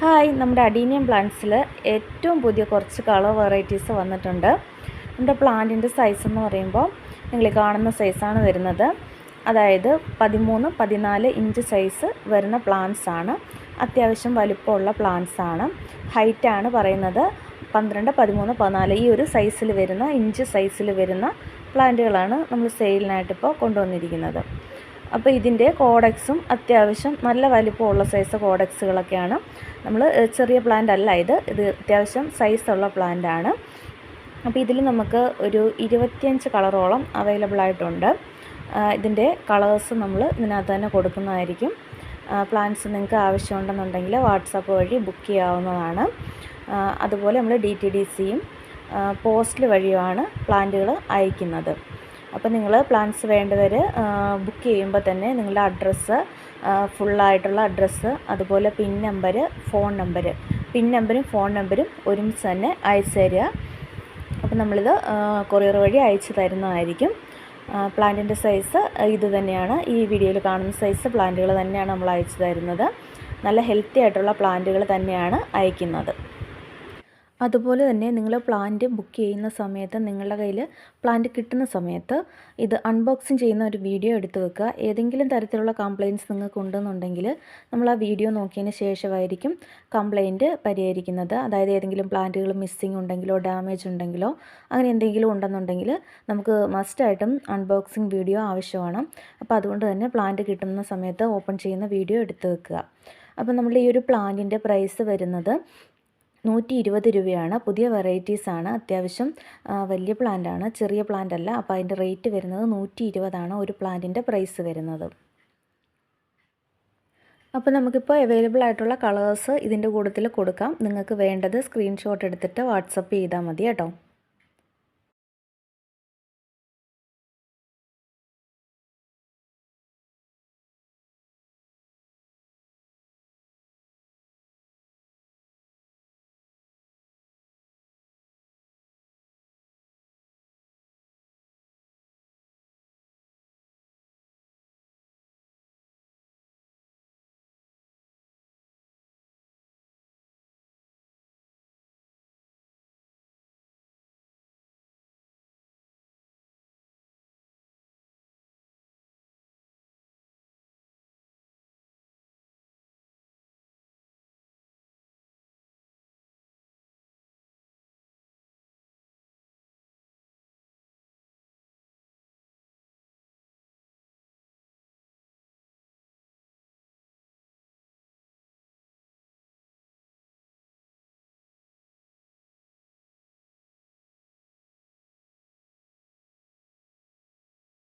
Hi നമ്മുടെ adenium പ്ലാന്റ്സിൽ ഏറ്റവും പുതിയ കുറച്ച് കളർ വെറൈറ്റീസ് വന്നിട്ടുണ്ട്. നമ്മുടെ പ്ലാന്റിന്റെ സൈസ് എന്ന് പറയുമ്പോൾ നിങ്ങൾ കാണുന്ന സൈസാണ് വരുന്നത്. അതായത് പതിമൂന്ന് പതിനാല് ഇഞ്ച് സൈസ് വരുന്ന പ്ലാന്റ്സ് ആണ്. അത്യാവശ്യം വലിപ്പമുള്ള പ്ലാന്റ്സ് ആണ്. ഹൈറ്റാണ് പറയുന്നത്. പന്ത്രണ്ട് പതിമൂന്ന് പതിനാല് ഈ ഒരു സൈസിൽ വരുന്ന ഇഞ്ച് സൈസിൽ വരുന്ന പ്ലാന്റുകളാണ് നമ്മൾ സെയിലിനായിട്ടിപ്പോൾ കൊണ്ടുവന്നിരിക്കുന്നത്. അപ്പോൾ ഇതിന്റെ കോഡക്സും അത്യാവശ്യം നല്ല വലിപ്പമുള്ള സൈസ് കോഡക്സുകളൊക്കെയാണ്. നമ്മൾ ചെറിയ പ്ലാന്റ് അല്ല ഇത്. ഇത് അത്യാവശ്യം സൈസുള്ള പ്ലാന്റ് ആണ്. അപ്പോൾ ഇതിൽ നമുക്ക് ഒരു ഇരുപത്തിയഞ്ച് കളറോളം അവൈലബിൾ ആയിട്ടുണ്ട്. ഇതിന്റെ കളേഴ്സ് നമ്മൾ ഇതിനകത്ത് തന്നെ കൊടുക്കുന്നതായിരിക്കും. പ്ലാന്റ്സ് നിങ്ങൾക്ക് ആവശ്യമുണ്ടെന്നുണ്ടെങ്കിൽ വാട്സാപ്പ് വഴി ബുക്ക് ചെയ്യാവുന്നതാണ്. അതുപോലെ നമ്മൾ ഡി ടി ഡി സിയും പോസ്റ്റൽ വഴിയുമാണ് പ്ലാന്റുകൾ അയക്കുന്നത്. അപ്പോൾ നിങ്ങൾ പ്ലാൻസ് വേണ്ടവർ ബുക്ക് ചെയ്യുമ്പോൾ തന്നെ നിങ്ങളുടെ അഡ്രസ്സ് ഫുള്ളായിട്ടുള്ള അഡ്രസ്സ് അതുപോലെ pin number phone number pin നമ്പരും ഫോൺ നമ്പരും ഒരുമിച്ച് തന്നെ അയച്ചു തരിക. അപ്പോൾ നമ്മളിത് കൊറിയർ വഴി അയച്ചു തരുന്നതായിരിക്കും. പ്ലാന്റിന്റെ സൈസ് ഇത് തന്നെയാണ്. ഈ വീഡിയോയിൽ കാണുന്ന സൈസ് പ്ലാന്റുകൾ തന്നെയാണ് നമ്മൾ അയച്ചു തരുന്നത്. നല്ല ഹെൽത്തി ആയിട്ടുള്ള പ്ലാന്റുകൾ തന്നെയാണ് അയക്കുന്നത്. അതുപോലെ തന്നെ നിങ്ങൾ പ്ലാന്റ് ബുക്ക് ചെയ്യുന്ന സമയത്ത് നിങ്ങളുടെ കയ്യിൽ പ്ലാന്റ് കിട്ടുന്ന സമയത്ത് ഇത് അൺബോക്സിങ് ചെയ്യുന്ന ഒരു വീഡിയോ എടുത്ത് വെക്കുക. ഏതെങ്കിലും തരത്തിലുള്ള കംപ്ലയിന്റ്സ് നിങ്ങൾക്ക് ഉണ്ടെന്നുണ്ടെങ്കിൽ നമ്മൾ ആ വീഡിയോ നോക്കിയതിന് ശേഷമായിരിക്കും കംപ്ലയിന്റ് പരിഹരിക്കുന്നത്. അതായത് ഏതെങ്കിലും പ്ലാന്റുകൾ മിസ്സിങ് ഉണ്ടെങ്കിലോ ഡാമേജ് ഉണ്ടെങ്കിലോ അങ്ങനെ എന്തെങ്കിലും ഉണ്ടെന്നുണ്ടെങ്കിൽ നമുക്ക് മസ്റ്റായിട്ടും അൺബോക്സിങ് വീഡിയോ ആവശ്യമാണ്. അപ്പോൾ അതുകൊണ്ട് തന്നെ പ്ലാന്റ് കിട്ടുന്ന സമയത്ത് ഓപ്പൺ ചെയ്യുന്ന വീഡിയോ എടുത്ത് വെക്കുക. അപ്പോൾ നമ്മൾ ഈ ഒരു പ്ലാന്റിന്റെ പ്രൈസ് വരുന്നത് നൂറ്റി ഇരുപത് രൂപയാണ്. പുതിയ വെറൈറ്റീസാണ്. അത്യാവശ്യം വലിയ പ്ലാന്റ് ആണ് ചെറിയ പ്ലാന്റ് അല്ല അപ്പോൾ അതിന്റെ റേറ്റ് വരുന്നത് നൂറ്റി ഇരുപതാണ് ഒരു പ്ലാന്റിന്റെ പ്രൈസ് വരുന്നത്. അപ്പോൾ നമുക്കിപ്പോൾ അവൈലബിൾ ആയിട്ടുള്ള കളേഴ്സ് ഇതിന്റെ കൂട്ടത്തിൽ കൊടുക്കാം. നിങ്ങൾക്ക് വേണ്ടത് സ്ക്രീൻഷോട്ട് എടുത്തിട്ട് വാട്സപ്പ് ചെയ്താൽ മതി കേട്ടോ.